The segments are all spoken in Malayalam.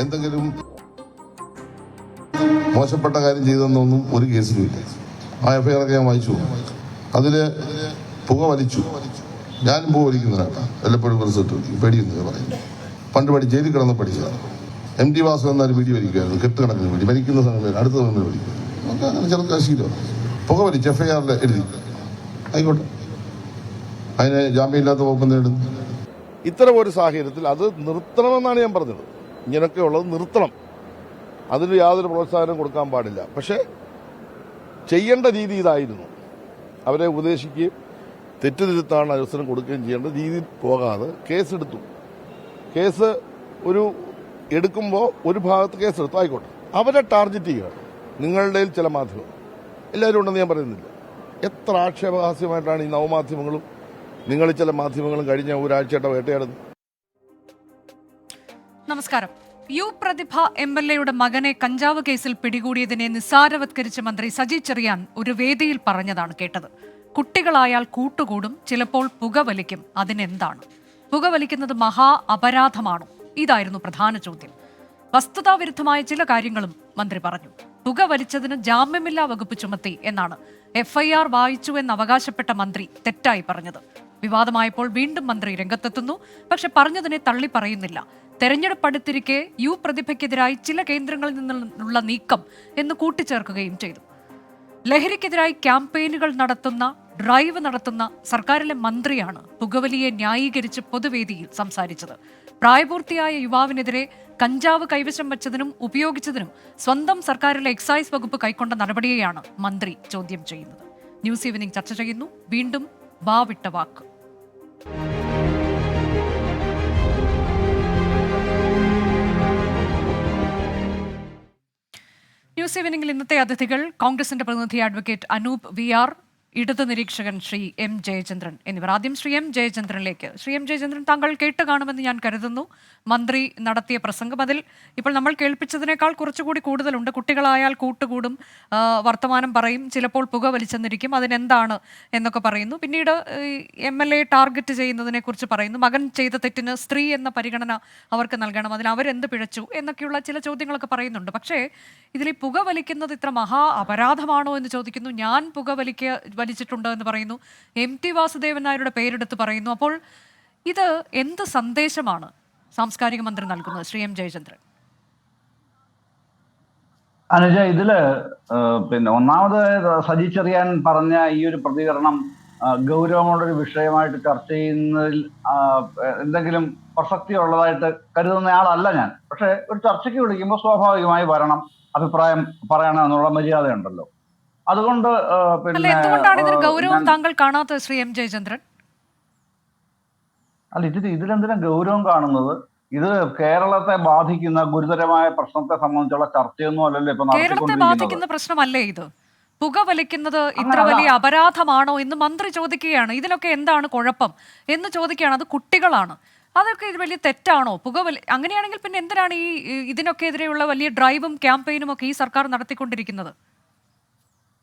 എന്തെങ്കിലും മോശപ്പെട്ട കാര്യം ചെയ്തെന്നൊന്നും ഒരു കേസിലുമില്ല ആ എഫ്ഐആറൊക്കെ ഞാൻ വായിച്ചു. അതിൽ പുക വലിച്ചു. ഞാനും പുക വലിക്കുന്നതാണ് വല്ലപ്പോഴും റിസൾട്ട് പേടിയെന്ന് പറയും പണ്ട് പഠി ജയിലിൽ കിടന്ന് പഠിച്ചതാണ്. എം ടി വാസു എന്നൊരു വീഡിയോ വലിക്കുമായിരുന്നു കെട്ടുകണക്കിന് വേണ്ടി മരിക്കുന്ന സമയത്ത് അടുത്ത സമയം വലിക്കും നമുക്ക് അങ്ങനെ ചെറുക്കാൻ പുക വലിച്ച് എഫ്ഐആറിൽ എഴുതി. ആയിക്കോട്ടെ. അതിന് ജാമ്യമില്ലാത്ത വകുപ്പ് നേടുന്നു? ഇത്തരം ഒരു സാഹചര്യത്തിൽ അത് നിർത്തണമെന്നാണ് ഞാൻ പറഞ്ഞത്. ഇങ്ങനെയൊക്കെ ഉള്ളത് നിർത്തണം. അതിന് യാതൊരു പ്രോത്സാഹനം കൊടുക്കാൻ പാടില്ല. പക്ഷേ ചെയ്യേണ്ട രീതി ഇതായിരുന്നു. അവരെ ഉപദേശിക്കുകയും തെറ്റുതിരുത്താണ് അവസരം കൊടുക്കുകയും ചെയ്യേണ്ട രീതി പോകാതെ കേസെടുത്തു. കേസ് ഒരു എടുക്കുമ്പോൾ ഒരു ഭാഗത്ത് കേസെടുത്തു. ആയിക്കോട്ടെ. അവരെ ടാർഗറ്റ് ചെയ്യുകയാണ് നിങ്ങളുടെ ചില മാധ്യമം. എല്ലാവരും ഉണ്ടെന്ന് ഞാൻ പറയുന്നില്ല. എത്ര ആക്ഷേപഹാസ്യമായിട്ടാണ് ഈ നവമാധ്യമങ്ങളും നിങ്ങൾ ചില മാധ്യമങ്ങളും കഴിഞ്ഞ ഒരാഴ്ചയായിട്ട് വേട്ടയാടുന്നത്? നമസ്കാരം. യു പ്രതിഭ എം എൽ എയുടെ മകനെ കഞ്ചാവ് കേസിൽ പിടികൂടിയതിനെ നിസ്സാരവത്കരിച്ച മന്ത്രി സജി ചെറിയാൻ ഒരു വേദിയിൽ പറഞ്ഞതാണ് കേട്ടത്. കുട്ടികളായാൽ കൂട്ടുകൂടും ചിലപ്പോൾ പുകവലിക്കും. അതിനെന്താണ്? പുകവലിക്കുന്നത് മഹാ അപരാധമാണോ? ഇതായിരുന്നു പ്രധാന ചോദ്യം. വസ്തുതാവിരുദ്ധമായ ചില കാര്യങ്ങളും മന്ത്രി പറഞ്ഞു. പുക വലിച്ചതിന് ജാമ്യമില്ലാ വകുപ്പ് ചുമത്തി എന്നാണ് എഫ്ഐആർ വായിച്ചു എന്ന് അവകാശപ്പെട്ട മന്ത്രി തെറ്റായി പറഞ്ഞത്. വിവാദമായപ്പോൾ വീണ്ടും മന്ത്രി രംഗത്തെത്തുന്നു. പക്ഷെ പറഞ്ഞതിനെ തള്ളി പറയുന്നില്ല തെരഞ്ഞെടുപ്പ് അടുത്തിരിക്കെ യു പ്രതിഭയ്ക്കെതിരായി ചില കേന്ദ്രങ്ങളിൽ നിന്നുള്ള നീക്കം എന്ന് കൂട്ടിച്ചേർക്കുകയും ചെയ്തു. ലഹരിക്കെതിരായി ക്യാമ്പയിനുകൾ നടത്തുന്ന ഡ്രൈവ് നടത്തുന്ന സർക്കാരിലെ മന്ത്രിയാണ് പുകവലിയെ ന്യായീകരിച്ച് പൊതുവേദിയിൽ സംസാരിച്ചത്. പ്രായപൂർത്തിയായ യുവാവിനെതിരെ കഞ്ചാവ് കൈവശം വച്ചതിനും ഉപയോഗിച്ചതിനും സ്വന്തം സർക്കാരിലെ എക്സൈസ് വകുപ്പ് കൈക്കൊണ്ട നടപടിയെയാണ് മന്ത്രി ചോദ്യം ചെയ്യുന്നത്. ന്യൂസ് ഈവനിംഗ് ചർച്ച ചെയ്യുന്നു. വീണ്ടും വാവിട്ട വാക്ക്. ഈവനിംഗിൽ ഇന്നത്തെ അതിഥികൾ കോൺഗ്രസിന്റെ പ്രതിനിധി അഡ്വക്കേറ്റ് അനൂപ് വി ആർ ഇടത് നിരീക്ഷകൻ ശ്രീ എം ജയചന്ദ്രൻ എന്നിവർ. ആദ്യം ശ്രീ എം ജയചന്ദ്രനിലേക്ക്. ശ്രീ എം ജയചന്ദ്രൻ താങ്കൾ കേട്ട് കാണുമെന്ന് ഞാൻ കരുതുന്നു. മന്ത്രി നടത്തിയ പ്രസംഗം അതിൽ ഇപ്പോൾ നമ്മൾ കേൾപ്പിച്ചതിനേക്കാൾ കുറച്ചുകൂടി കൂടുതലുണ്ട്. കുട്ടികളായാൽ കൂട്ടുകൂടും വർത്തമാനം പറയും ചിലപ്പോൾ പുക വലിച്ചെന്നിരിക്കും അതിനെന്താണ് എന്നൊക്കെ പറയുന്നു. പിന്നീട് എം എൽ എ ടാർഗറ്റ് ചെയ്യുന്നതിനെക്കുറിച്ച് പറയുന്നു. മകൻ ചെയ്ത തെറ്റിന് സ്ത്രീ എന്ന പരിഗണന അവർക്ക് നൽകണം അതിൽ അവരെന്ത് പിഴച്ചു എന്നൊക്കെയുള്ള ചില ചോദ്യങ്ങളൊക്കെ പറയുന്നുണ്ട്. പക്ഷേ ഇതിൽ പുക വലിക്കുന്നത് ഇത്ര മഹാ അപരാധമാണോ എന്ന് ചോദിക്കുന്നു. ഞാൻ പുക വലിക്ക വലിച്ചിട്ടുണ്ട് എന്ന് പറയുന്നു. എം ടി വാസുദേവൻ നായരുടെ പേരെടുത്ത് പറയുന്നു. അപ്പോൾ ഇത് എന്ത് സന്ദേശമാണ് സാംസ്കാരിക മന്ത്രി നൽകുന്നത് ശ്രീ എം ജയചന്ദ്രൻ? അനുജ ഇതിൽ പിന്നെ ഒന്നാമത് സജി ചെറിയാൻ പറഞ്ഞ ഈ ഒരു പ്രതികരണം ഗൗരവമുള്ള ഒരു വിഷയമായിട്ട് ചർച്ച ചെയ്യുന്നതിൽ എന്തെങ്കിലും പ്രസക്തി ഉള്ളതായിട്ട് കരുതുന്ന ആളല്ല ഞാൻ. പക്ഷെ ഒരു ചർച്ചയ്ക്ക് വിളിക്കുമ്പോൾ സ്വാഭാവികമായി വരണം അഭിപ്രായം പറയണം എന്നുള്ള മര്യാദയുണ്ടല്ലോ. അതുകൊണ്ട് എന്തുകൊണ്ടാണ് ഗൗരവം താങ്കൾ കാണാത്തത് ശ്രീ എം ജയചന്ദ്രൻ? അല്ല ഇതിൽ ഇതിലെന്തിനാ ഗൗരവം കാണുന്നത്? ഇത് കേരളത്തെ ബാധിക്കുന്ന ഗുരുതരമായ പ്രശ്നത്തെ സംബന്ധിച്ചുള്ള ചർച്ചയൊന്നും അല്ലല്ലോ ഇപ്പൊ കേരളത്തെ ബാധിക്കുന്ന പ്രശ്നമല്ലേ ഇത്? പുക വലിക്കുന്നത് ഇത്ര വലിയ അപരാധമാണോ എന്ന് മന്ത്രി ചോദിക്കുകയാണ്. ഇതിലൊക്കെ എന്താണ് കുഴപ്പം എന്ന് ചോദിക്കുകയാണ്. അത് കുട്ടികളാണ്. അതൊക്കെ ഇത് വലിയ തെറ്റാണോ? പുക വലി അങ്ങനെയാണെങ്കിൽ പിന്നെ എന്തിനാണ് ഈ ഈ ഇതിനൊക്കെ എതിരെയുള്ള വലിയ ഡ്രൈവും ക്യാമ്പയിനും ഒക്കെ ഈ സർക്കാർ നടത്തിക്കൊണ്ടിരിക്കുന്നത്?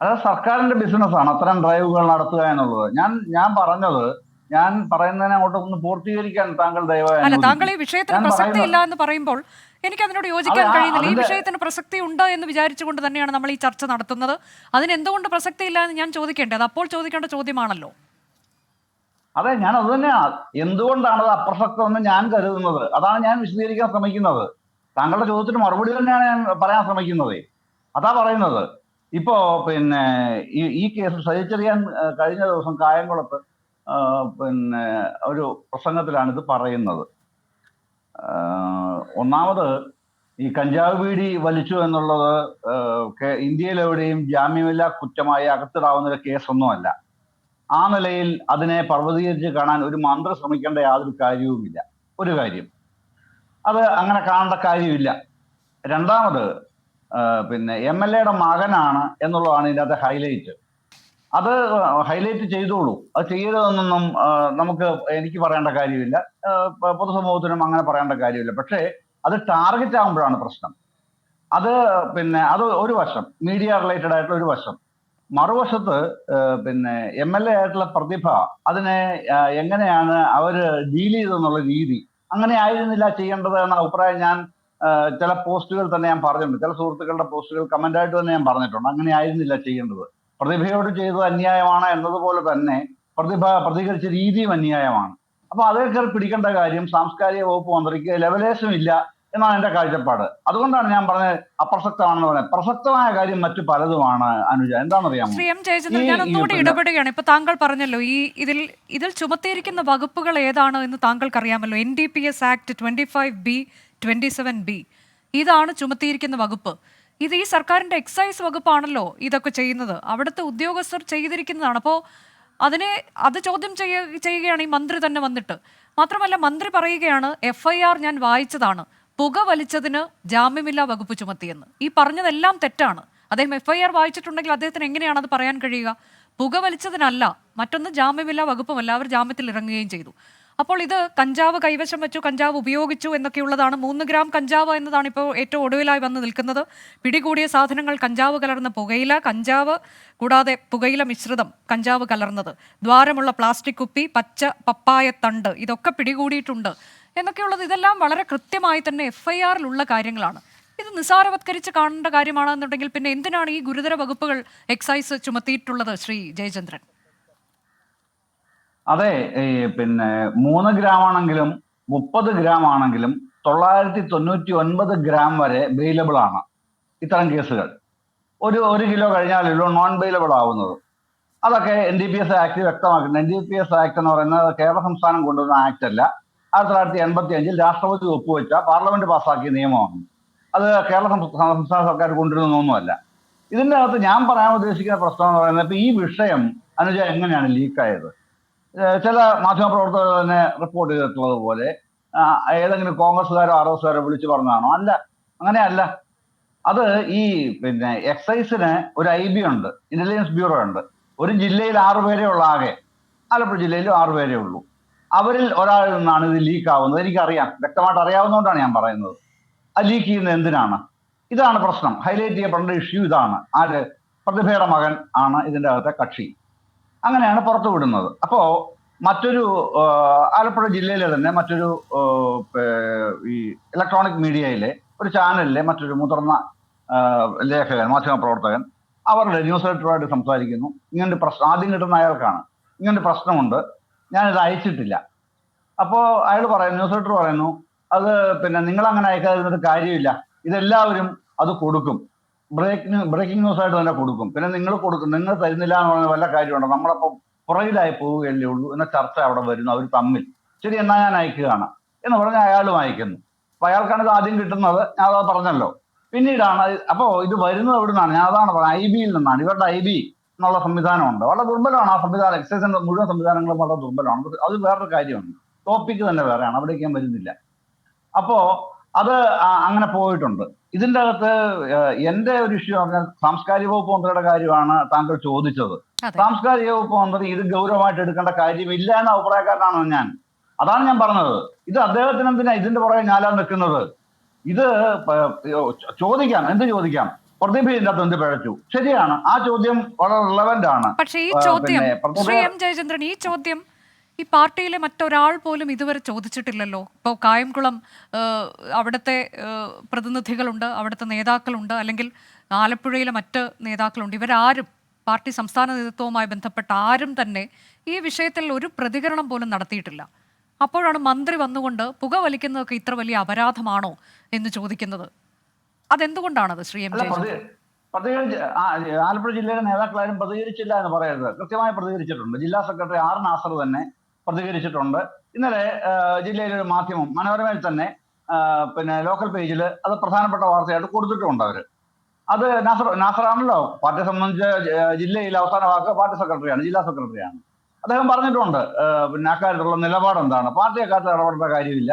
അത് സർക്കാരിന്റെ ബിസിനസ്സാണ് അത്തരം ഡ്രൈവുകൾ നടത്തുക എന്നുള്ളത്. ഞാൻ ഞാൻ പറഞ്ഞത് ഞാൻ പറയുന്നതിനെ അങ്ങോട്ട് ഒന്ന് പൂർത്തീകരിക്കാൻ താങ്കൾ ദയവായി അല്ല. താങ്കൾ ഈ വിഷയത്തിന് പ്രസക്തി ഇല്ല എന്ന് പറയുമ്പോൾ എനിക്ക് അതിനോട് യോജിക്കാൻ കഴിയുന്നില്ല. ഈ വിഷയത്തിന് പ്രസക്തി ഉണ്ട് എന്ന് വിചാരിച്ചുകൊണ്ട് തന്നെയാണ് നമ്മൾ ഈ ചർച്ച നടത്തുന്നത്. അതിന് എന്തുകൊണ്ട് പ്രസക്തി ഇല്ല എന്ന് ഞാൻ ചോദിക്കേണ്ടത് അപ്പോൾ ചോദിക്കേണ്ട ചോദ്യമാണല്ലോ. അതെ ഞാൻ അത് തന്നെയാണ് എന്തുകൊണ്ടാണ് അത് അപ്രസക്തമെന്ന് ഞാൻ കരുതുന്നത്? അതാണ് ഞാൻ വിശദീകരിക്കാൻ ശ്രമിക്കുന്നത്. താങ്കളുടെ ചോദ്യത്തിന് മറുപടി തന്നെയാണ് ഞാൻ പറയാൻ ശ്രമിക്കുന്നത്. അതാ പറയുന്നത്. ഇപ്പോ പിന്നെ ഈ കേസ് സഹിച്ചറിയാൻ കഴിഞ്ഞ ദിവസം കായംകുളത്ത് പിന്നെ ഒരു പ്രസംഗത്തിലാണ് ഇത് പറയുന്നത്. ഒന്നാമത് ഈ കഞ്ചാവ് ബീഡി വലിച്ചു എന്നുള്ളത് ഇന്ത്യയിലെവിടെയും ജാമ്യമില്ലാ കുറ്റമായി അകത്തിടാവുന്ന ഒരു കേസൊന്നുമല്ല. ആ നിലയിൽ അതിനെ പർവതീകരിച്ച് കാണാൻ ഒരു മന്ത്രി ശ്രമിക്കേണ്ട യാതൊരു കാര്യവുമില്ല. ഒരു കാര്യം. അത് അങ്ങനെ കാണേണ്ട കാര്യമില്ല. രണ്ടാമത് പിന്നെ എം എൽ എയുടെ മകനാണ് എന്നുള്ളതാണ് ഇതിനകത്ത് ഹൈലൈറ്റ് അത് ഹൈലൈറ്റ് ചെയ്തോളൂ. അത് ചെയ്തതെന്നൊന്നും നമുക്ക് എനിക്ക് പറയേണ്ട കാര്യമില്ല. പൊതുസമൂഹത്തിനും അങ്ങനെ പറയേണ്ട കാര്യമില്ല. പക്ഷേ അത് ടാർഗറ്റ് ആകുമ്പോഴാണ് പ്രശ്നം. അത് പിന്നെ അത് ഒരു വശം. മീഡിയ റിലേറ്റഡ് ആയിട്ടുള്ള ഒരു വശം. മറുവശത്ത് പിന്നെ എം എൽ എ ആയിട്ടുള്ള പ്രതിഭ അതിനെ എങ്ങനെയാണ് അവർ ഡീൽ ചെയ്തെന്നുള്ള രീതി. അങ്ങനെ ആയിരുന്നില്ല ചെയ്യേണ്ടത് എന്ന അഭിപ്രായം ഞാൻ ചില പോസ്റ്റുകൾ തന്നെ ഞാൻ പറഞ്ഞിട്ടുണ്ട്. ചില സുഹൃത്തുക്കളുടെ പോസ്റ്റുകൾ കമന്റ് ആയിട്ട് തന്നെ ഞാൻ പറഞ്ഞിട്ടുണ്ട്. അങ്ങനെ ആയിരുന്നില്ല ചെയ്യേണ്ടത്. പ്രതിഭയോട് ചെയ്തത് അന്യായമാണ് എന്നതുപോലെ തന്നെ പ്രതിഭ പ്രതികരിച്ച രീതിയും അന്യായമാണ്. അപ്പൊ അതൊക്കെ പിടിക്കേണ്ട കാര്യം സാംസ്കാരിക വകുപ്പ് മന്ത്രിക്ക് ലെവലേശം ഇല്ല എന്നാണ് എന്റെ കാഴ്ചപ്പാട്. അതുകൊണ്ടാണ് ഞാൻ പറഞ്ഞത് അപ്രസക്തമാണെന്ന് പറഞ്ഞത്. പ്രസക്തമായ കാര്യം മറ്റു പലതുമാണ് അനുജ. എന്താണെന്നറിയാമോ? ശ്രീ എം ജയചന്ദ്രൻ ഞാൻ ഒന്നുകൂടി ഇടപെടുകയാണ്. ഇപ്പൊ താങ്കൾ പറഞ്ഞല്ലോ ഈ ഇതിൽ ഇതിൽ ചുമത്തിയിരിക്കുന്ന വകുപ്പുകൾ ഏതാണ് എന്ന് താങ്കൾക്ക് അറിയാമല്ലോ N D P S act twenty five B twenty seven B ഇതാണ് ചുമത്തിയിരിക്കുന്ന വകുപ്പ്. ഇത് ഈ സർക്കാരിന്റെ എക്സൈസ് വകുപ്പാണല്ലോ ഇതൊക്കെ ചെയ്യുന്നത്. അവിടുത്തെ ഉദ്യോഗസ്ഥർ ചെയ്തിരിക്കുന്നതാണ്. അപ്പോൾ അതിനെ അത് ചോദ്യം ചെയ്യ ചെയ്യുകയാണ് ഈ മന്ത്രി തന്നെ വന്നിട്ട്. മാത്രമല്ല മന്ത്രി പറയുകയാണ് എഫ് ഐ ആർ ഞാൻ വായിച്ചതാണ്. പുക വലിച്ചതിന് ജാമ്യമില്ലാ വകുപ്പ് ചുമത്തിയെന്ന്. ഈ പറഞ്ഞതെല്ലാം തെറ്റാണ്. അദ്ദേഹം എഫ് ഐ ആർ വായിച്ചിട്ടുണ്ടെങ്കിൽ അദ്ദേഹത്തിന് എങ്ങനെയാണ് അത് പറയാൻ കഴിയുക? പുക വലിച്ചതിനല്ല മറ്റൊന്ന് ജാമ്യമില്ലാ വകുപ്പുമല്ല അവർ ജാമ്യത്തിൽ ഇറങ്ങുകയും ചെയ്തു. അപ്പോൾ ഇത് കഞ്ചാവ് കൈവശം വെച്ചു കഞ്ചാവ് ഉപയോഗിച്ചു എന്നൊക്കെയുള്ളതാണ്. മൂന്ന് ഗ്രാം കഞ്ചാവ് എന്നതാണ് ഇപ്പോൾ ഏറ്റവും ഒടുവിലായി വന്ന് നിൽക്കുന്നത്. പിടികൂടിയ സാധനങ്ങൾ കഞ്ചാവ് കലർന്ന പുകയില കഞ്ചാവ് കൂടാതെ പുകയില മിശ്രിതം കഞ്ചാവ് കലർന്നത്. ദ്വാരമുള്ള പ്ലാസ്റ്റിക് കുപ്പി പച്ച പപ്പായ തണ്ട് ഇതൊക്കെ പിടികൂടിയിട്ടുണ്ട്. എന്നൊക്കെയുള്ളത് ഇതെല്ലാം വളരെ കൃത്യമായി തന്നെ എഫ് ഐ ആറിലുള്ള കാര്യങ്ങളാണ്. ഇത് നിസാരവത്കരിച്ച് കാണേണ്ട കാര്യമാണെന്നുണ്ടെങ്കിൽ പിന്നെ എന്തിനാണ് ഈ ഗുരുതര വകുപ്പുകൾ എക്സൈസ് ചുമത്തിയിട്ടുള്ളത് ശ്രീ ജയചന്ദ്രൻ? അതെ പിന്നെ മൂന്ന് ഗ്രാം ആണെങ്കിലും മുപ്പത് ഗ്രാം ആണെങ്കിലും തൊള്ളായിരത്തി തൊണ്ണൂറ്റി ഒൻപത് ഗ്രാം വരെ ബെയിലബിൾ ആണ് ഇത്തരം കേസുകൾ. ഒരു ഒരു കിലോ കഴിഞ്ഞാലല്ലോ നോൺ ബെയിലബിൾ ആവുന്നത്. അതൊക്കെ N D P S act വ്യക്തമാക്കുന്നുണ്ട്. N D P S act എന്ന് പറയുന്നത് കേരള സംസ്ഥാനം കൊണ്ടുവന്ന ആക്ട് അല്ല. ആയിരത്തി തൊള്ളായിരത്തി എൺപത്തി അഞ്ചിൽ രാഷ്ട്രപതി ഒപ്പുവെച്ച പാർലമെന്റ് പാസ്സാക്കിയ നിയമമാണ്. അത് കേരള സംസ്ഥാന സർക്കാർ കൊണ്ടുവരുന്നൊന്നുമല്ല ഇതിന്റെ അകത്ത് ഞാൻ പറയാൻ ഉദ്ദേശിക്കുന്ന പ്രശ്നം എന്ന് പറയുന്നത് ഈ വിഷയം അനുജ എങ്ങനെയാണ് ലീക്കായത് ചില മാധ്യമപ്രവർത്തകർ തന്നെ റിപ്പോർട്ട് ചെയ്തിട്ടുള്ളത് പോലെ ഏതെങ്കിലും കോൺഗ്രസ്സുകാരോ ആർ എസ് കാരോ വിളിച്ചു പറഞ്ഞതാണോ? അല്ല അങ്ങനെയല്ല. അത് ഈ പിന്നെ എക്സൈസിന് ഒരു ഐ ബി ഉണ്ട് ഇന്റലിജൻസ് ബ്യൂറോ ഉണ്ട്. ഒരു ജില്ലയിൽ ആറ് പേരേ ഉള്ള ആകെ. ആലപ്പുഴ ജില്ലയിലും ആറ് പേരേ ഉള്ളൂ. അവരിൽ ഒരാളിൽ നിന്നാണ് ഇത് ലീക്ക് ആവുന്നത്. എനിക്കറിയാം. വ്യക്തമായിട്ട് അറിയാവുന്നതുകൊണ്ടാണ് ഞാൻ പറയുന്നത്. ആ ലീക്ക് ചെയ്യുന്നത് എന്തിനാണ്? ഇതാണ് പ്രശ്നം. ഹൈലൈറ്റ് ചെയ്യപ്പെടേണ്ട ഇഷ്യൂ ഇതാണ്. ആര്? പ്രതിഭയുടെ മകൻ ആണ് ഇതിന്റെ അകത്തെ കക്ഷി. അങ്ങനെയാണ് പുറത്തു വിടുന്നത്. അപ്പോ മറ്റൊരു ആലപ്പുഴ ജില്ലയിലെ തന്നെ മറ്റൊരു ഈ ഇലക്ട്രോണിക് മീഡിയയിലെ ഒരു ചാനലിലെ മറ്റൊരു മുതിർന്ന ലേഖകൻ ലേഖകൻ മാധ്യമപ്രവർത്തകൻ അവരുടെ ന്യൂസ് എഡിറ്ററുമായിട്ട് സംസാരിക്കുന്നു. ഇങ്ങനൊരു പ്രശ്നം ആദ്യം കിട്ടുന്ന അയാൾക്കാണ്. ഇങ്ങനൊരു പ്രശ്നമുണ്ട്. ഞാനിത് അയച്ചിട്ടില്ല. അപ്പോൾ അയാൾ പറയുന്നു ന്യൂസ് എഡിറ്റർ പറയുന്നു അത് പിന്നെ നിങ്ങൾ അങ്ങനെ അയക്കാതിരുന്നിട്ട് കാര്യമില്ല. ഇതെല്ലാവരും അത് കൊടുക്കും. ബ്രേക്കിംഗ് ബ്രേക്കിംഗ് ന്യൂസ് ആയിട്ട് തന്നെ കൊടുക്കും. പിന്നെ നിങ്ങൾ കൊടുക്കും നിങ്ങൾ തരുന്നില്ല എന്ന് പറഞ്ഞ വല്ല കാര്യമുണ്ടോ? നമ്മളപ്പോൾ പുറകിലായി പോവുകയല്ലേ ഉള്ളൂ എന്ന ചർച്ച അവിടെ വരുന്നു അവർ തമ്മിൽ. ശരി എന്നാ ഞാൻ അയക്കുകയാണ്. എന്ന് പറഞ്ഞ് അയാളും അയക്കുന്നു. അപ്പൊ അയാൾക്കാണ് ഇത് ആദ്യം കിട്ടുന്നത്. ഞാൻ അത് പറഞ്ഞല്ലോ. പിന്നീടാണ് അപ്പോ ഇത് വരുന്നത് എവിടെ നിന്നാണ് ഞാൻ അതാണ് പറഞ്ഞത്. ഐ ബിയിൽ നിന്നാണ്. ഇവരുടെ ഐ ബി എന്നുള്ള സംവിധാനമുണ്ട്. വളരെ ദുർബലമാണ് ആ സംവിധാനം. എക്സൈസിന്റെ മുഴുവൻ സംവിധാനങ്ങളും വളരെ ദുർബലമാണ്. അത് വേറൊരു കാര്യമാണ് ടോപ്പിക്ക് തന്നെ വേറെയാണ്. അവിടേക്ക് ഞാൻ വരുന്നില്ല. അപ്പോ അത് അങ്ങനെ പോയിട്ടുണ്ട്. ഇതിന്റെ അകത്ത് എന്റെ എന്റെ ഒരു ഇഷ്യൂ പറഞ്ഞാൽ സാംസ്കാരിക വകുപ്പ് മന്ത്രിയുടെ കാര്യമാണ് താങ്കൾ ചോദിച്ചത്. സാംസ്കാരിക വകുപ്പ് മന്ത്രി ഇത് ഗൗരവമായിട്ട് എടുക്കേണ്ട കാര്യമില്ല എന്ന അഭിപ്രായക്കാരനാണ് ഞാൻ? അതാണ് ഞാൻ പറഞ്ഞത്. ഇത് അദ്ദേഹത്തിന് എന്തിനാ ഇതിന്റെ പുറകെ ഞാലാ നിൽക്കുന്നത്? ഇത് ചോദിക്കാം. എന്ത് ചോദിക്കാം? പ്രതിഭ ഇതിന്റെ അകത്ത് എന്ത് പിഴച്ചു? ശരിയാണ്. ആ ചോദ്യം വളരെ റിലവന്റ് ആണ്. പക്ഷേ ഈ ചോദ്യം ശ്രീ എം ജയചന്ദ്രൻ ഈ ചോദ്യം ഈ പാർട്ടിയിലെ മറ്റൊരാൾ പോലും ഇതുവരെ ചോദിച്ചിട്ടില്ലല്ലോ. ഇപ്പോൾ കായംകുളം അവിടുത്തെ പ്രതിനിധികളുണ്ട് അവിടുത്തെ നേതാക്കളുണ്ട് അല്ലെങ്കിൽ ആലപ്പുഴയിലെ മറ്റ് നേതാക്കളുണ്ട്. ഇവരാരും പാർട്ടി സംസ്ഥാന നേതൃത്വവുമായി ബന്ധപ്പെട്ട ആരും തന്നെ ഈ വിഷയത്തിൽ ഒരു പ്രതികരണം പോലും നടത്തിയിട്ടില്ല. അപ്പോഴാണ് മന്ത്രി വന്നുകൊണ്ട് പുക വലിക്കുന്നതൊക്കെ ഇത്ര വലിയ അപരാധമാണോ എന്ന് ചോദിക്കുന്നത്. അതെന്തുകൊണ്ടാണത് ശ്രീ എം പ്രതികരിച്ച് ആലപ്പുഴ ജില്ലയിലെ നേതാക്കളാരും പ്രതികരിച്ചില്ല എന്ന് പറയരുത് കൃത്യമായി പ്രതികരിച്ചിട്ടുണ്ട്. ജില്ലാ സെക്രട്ടറി ആർ നാസർ തന്നെ പ്രതികരിച്ചിട്ടുണ്ട്. ഇന്നലെ ജില്ലയിലെ ഒരു മാധ്യമം മനോരമയിൽ തന്നെ പിന്നെ ലോക്കൽ പേജിൽ അത് പ്രധാനപ്പെട്ട വാർത്തയായിട്ട് കൊടുത്തിട്ടുണ്ട് അവർ അത് നാസർ നാസറാണല്ലോ. പാർട്ടി സംബന്ധിച്ച് ജില്ലയിൽ അവസാന വാക്ക് പാർട്ടി സെക്രട്ടറിയാണ് ജില്ലാ സെക്രട്ടറിയാണ്. അദ്ദേഹം പറഞ്ഞിട്ടുണ്ട് പിന്നെ അക്കാര്യത്തിലുള്ള നിലപാട് എന്താണ്? പാർട്ടി അക്കാര്യത്തിൽ ഇടപെടേണ്ട കാര്യമില്ല.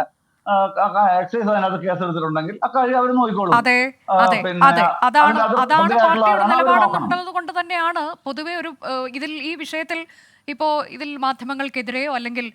എക്സൈസ് അതിനകത്ത് കേസെടുത്തിട്ടുണ്ടെങ്കിൽ അക്കാര്യം അവർ നോക്കിക്കോളും. അതാണ് അതാണ് പ്രതിയായിട്ടുള്ള പാർട്ടിയുടെ ആളാണ് അത് നിലപാടെന്നുള്ളത് കൊണ്ട് തന്നെയാണ് പൊതുവെ ഒരു ഇതിൽ ഈ വിഷയത്തിൽ ഇപ്പോൾ ഇതിൽ മാധ്യമങ്ങൾക്കെതിരെയോ അല്ലെങ്കിൽ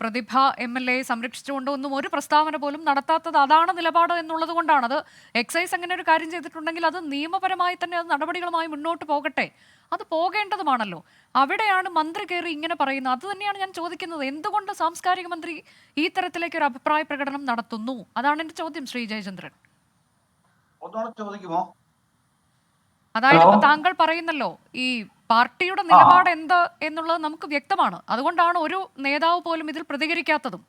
പ്രതിഭ എം എൽ എ സംരക്ഷിച്ചുകൊണ്ടോ ഒന്നും ഒരു പ്രസ്താവന പോലും നടത്താത്തത് അതാണ് നിലപാട് എന്നുള്ളത് കൊണ്ടാണ്. അത് എക്സൈസ് അങ്ങനെ ഒരു കാര്യം ചെയ്തിട്ടുണ്ടെങ്കിൽ അത് നിയമപരമായി തന്നെ അത് നടപടികളുമായി മുന്നോട്ട് പോകട്ടെ. അത് പോകേണ്ടതുമാണല്ലോ. അവിടെയാണ് മന്ത്രി കയറി ഇങ്ങനെ പറയുന്നത്. അത് തന്നെയാണ് ഞാൻ ചോദിക്കുന്നത്. എന്തുകൊണ്ട് സാംസ്കാരിക മന്ത്രി ഈ തരത്തിലേക്ക് ഒരു അഭിപ്രായ പ്രകടനം നടത്തുന്നു? അതാണ് എന്റെ ചോദ്യം ശ്രീ ജയചന്ദ്രൻ. ചോദിക്കുമോ? അതായത് താങ്കൾ പറയുന്നല്ലോ ഈ പാർട്ടിയുടെ നിലപാട് എന്ത് എന്നുള്ളത് നമുക്ക് വ്യക്തമാണ്. അതുകൊണ്ടാണ് ഒരു നേതാവ് പോലും ഇതിൽ പ്രതികരിക്കാത്തതും.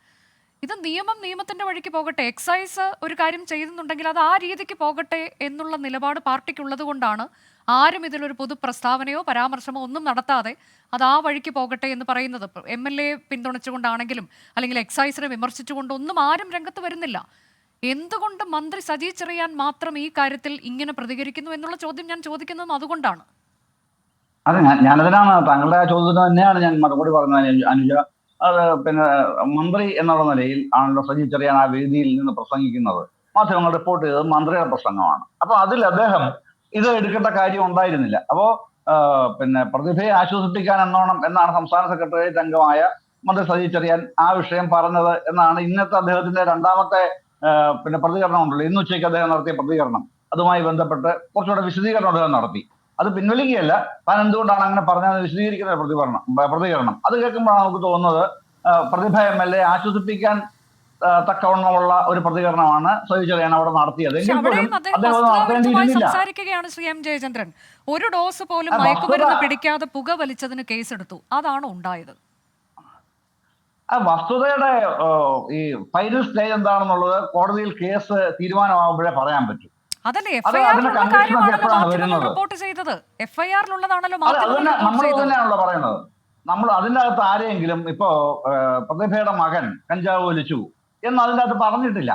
ഇത് നിയമം നിയമത്തിന്റെ വഴിക്ക് പോകട്ടെ എക്സൈസ് ഒരു കാര്യം ചെയ്യുന്നുണ്ടെങ്കിൽ അത് ആ രീതിക്ക് പോകട്ടെ എന്നുള്ള നിലപാട് പാർട്ടിക്കുള്ളത് കൊണ്ടാണ് ആരും ഇതിലൊരു പൊതു പ്രസ്താവനയോ പരാമർശമോ ഒന്നും നടത്താതെ അത് ആ വഴിക്ക് പോകട്ടെ എന്ന് പറയുന്നത്. എം എൽ എ പിന്തുണച്ചുകൊണ്ടാണെങ്കിലും അല്ലെങ്കിൽ എക്സൈസിനെ വിമർശിച്ചുകൊണ്ടൊന്നും ആരും രംഗത്ത് വരുന്നില്ല. എന്തുകൊണ്ട് മന്ത്രി സജി ചെറിയാൻ മാത്രം ഈ കാര്യത്തിൽ ഇങ്ങനെ പ്രതികരിക്കുന്നു എന്നുള്ള ചോദ്യം ഞാൻ ചോദിക്കുന്നതും അതുകൊണ്ടാണ്. അതെ ഞാനതിനാണ് താങ്കളുടെ ആ ചോദ്യത്തിന് തന്നെയാണ് ഞാൻ മറുപടി പറഞ്ഞത് അനു- അനുജ. അത് പിന്നെ മന്ത്രി എന്നുള്ള നിലയിൽ ആണല്ലോ സജി ചെറിയാൻ ആ വേദിയിൽ നിന്ന് പ്രസംഗിക്കുന്നത്. മാധ്യമങ്ങൾ റിപ്പോർട്ട് ചെയ്തത് മന്ത്രിയുടെ പ്രസംഗമാണ്. അപ്പൊ അതിൽ അദ്ദേഹം ഇത് എടുക്കേണ്ട കാര്യം ഉണ്ടായിരുന്നില്ല. അപ്പോ പിന്നെ പ്രതിഭയെ ആശ്വസിപ്പിക്കാൻ എന്നോണം എന്നാണ് സംസ്ഥാന സെക്രട്ടേറിയറ്റ് അംഗമായ മന്ത്രി സജി ചെറിയാൻ ആ വിഷയം പറഞ്ഞത് എന്നാണ് ഇന്നത്തെ അദ്ദേഹത്തിന്റെ രണ്ടാമത്തെ പിന്നെ പ്രതികരണം ഉണ്ടല്ലോ ഇന്ന് ഉച്ചയ്ക്ക് അദ്ദേഹം നടത്തിയ പ്രതികരണം. അതുമായി ബന്ധപ്പെട്ട് കുറച്ചുകൂടെ വിശദീകരണം അദ്ദേഹം നടത്തി. അത് പിൻവലിക്കുകയല്ല. താൻ എന്തുകൊണ്ടാണ് അങ്ങനെ പറഞ്ഞതെന്ന് വിശദീകരിക്കുന്ന പ്രതികരണം പ്രതികരണം. അത് കേൾക്കുമ്പോഴാണ് നമുക്ക് തോന്നുന്നത് പ്രതിഭയം പ്രതിഭ എം എൽ എ ആശ്വസിപ്പിക്കാൻ തക്കവണ്ണമുള്ള ഒരു പ്രതികരണമാണ് സ്വയം അവിടെ നടത്തിയത്. സംസാരിക്കുകയാണ് ശ്രീ എം ജയചന്ദ്രൻ. ഒരു ഡോസ് പോലും മയക്കുമരുന്ന് പിടിക്കാതെ പുക വലിച്ചതിന് കേസെടുത്തു. അതാണ് ഉണ്ടായത്? ആ വസ്തുതയുടെ ഈ ഫൈനൽ സ്റ്റേജ് എന്താണെന്നുള്ളത് കോടതിയിൽ കേസ് തീരുമാനമാകുമ്പോഴേ പറയാൻ പറ്റും. അതല്ലേ അത് എഫ്ഐആറിലുള്ള അതിന്റെ കാര്യമാണല്ലോ മാധ്യമങ്ങൾ റിപ്പോർട്ട് ചെയ്തത്? എഫ്ഐആറിലുള്ളതാണല്ലോ മാധ്യമങ്ങൾ പറയുന്നത്. നമ്മൾ അതിന്റെ അകത്ത് ആരെങ്കിലും ഇപ്പോ പ്രതിഭയുടെ മകൻ കഞ്ചാവ് വലിച്ചു എന്ന് അതിന്റെ അകത്ത് പറഞ്ഞിട്ടില്ല.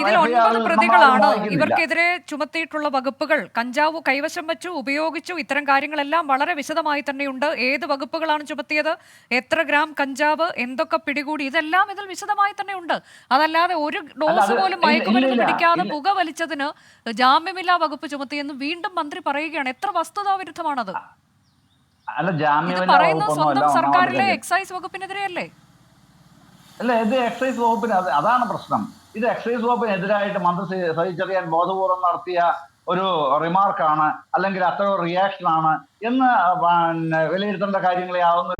ഇതിൽ ഒൻപത് പ്രതികളാണ്? ഇവർക്കെതിരെ ചുമത്തിയിട്ടുള്ള വകുപ്പുകൾ കഞ്ചാവ് കൈവശം വെച്ചു ഉപയോഗിച്ചു ഇത്തരം കാര്യങ്ങളെല്ലാം വളരെ വിശദമായി തന്നെയുണ്ട്. ഏത് വകുപ്പുകളാണ് ചുമത്തിയത്? എത്ര ഗ്രാം കഞ്ചാവ്? എന്തൊക്കെ പിടികൂടി? ഇതെല്ലാം ഇതിൽ വിശദമായി തന്നെ ഉണ്ട് അതല്ലാതെ ഒരു ഡോസ് പോലും മയക്കുമരുന്ന് പിടിക്കാതെ പുക വലിച്ചതിന് ജാമ്യമില്ലാ വകുപ്പ് ചുമത്തിയെന്ന് വീണ്ടും മന്ത്രി പറയുകയാണ്. എത്ര വസ്തുതാവിരുദ്ധമാണത്? പറയുന്നത് സ്വന്തം സർക്കാരിലെ എക്സൈസ് വകുപ്പിനെതിരെയല്ലേ? അല്ല ഇത് എക്സൈസ് വകുപ്പിന്? അത് അതാണ് പ്രശ്നം. ഇത് എക്സൈസ് വകുപ്പിനെതിരായിട്ട് മന്ത്രി സജി- സജി ചെറിയാൻ ബോധപൂർവം നടത്തിയ ഒരു റിമാർക്കാണ് അല്ലെങ്കിൽ അത്ര റിയാക്ഷനാണ് എന്ന് വിലയിരുത്തേണ്ട കാര്യങ്ങളെ ആവുന്നു